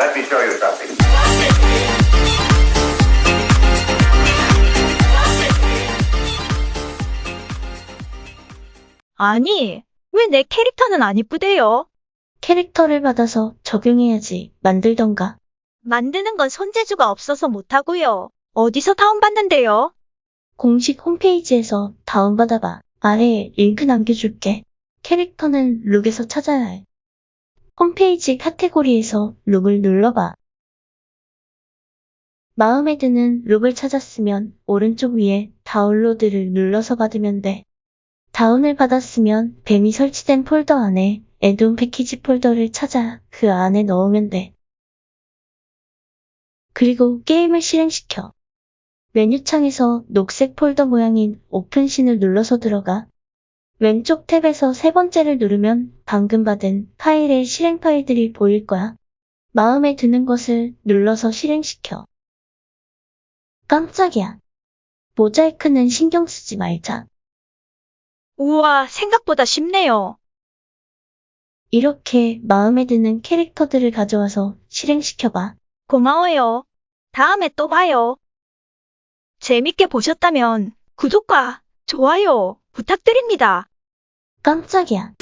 Let me show you something. 아니, 왜 내 캐릭터는 안 이쁘대요? 캐릭터를 받아서 적용해야지 만들던가. 만드는 건 손재주가 없어서 못하고요. 어디서 다운받는데요? 공식 홈페이지에서 다운받아봐. 아래에 링크 남겨줄게. 캐릭터는 룩에서 찾아야 해. 홈페이지 카테고리에서 룩을 눌러봐. 마음에 드는 룩을 찾았으면 오른쪽 위에 다운로드를 눌러서 받으면 돼. 다운을 받았으면 뱀이 설치된 폴더 안에 애돈 패키지 폴더를 찾아 그 안에 넣으면 돼. 그리고 게임을 실행시켜. 메뉴창에서 녹색 폴더 모양인 오픈신을 눌러서 들어가. 왼쪽 탭에서 세 번째를 누르면 방금 받은 파일의 실행 파일들이 보일 거야. 마음에 드는 것을 눌러서 실행시켜. 깜짝이야. 모자이크는 신경 쓰지 말자. 우와, 생각보다 쉽네요. 이렇게 마음에 드는 캐릭터들을 가져와서 실행시켜봐. 고마워요. 다음에 또 봐요. 재밌게 보셨다면 구독과 좋아요 부탁드립니다. 깜짝이 야.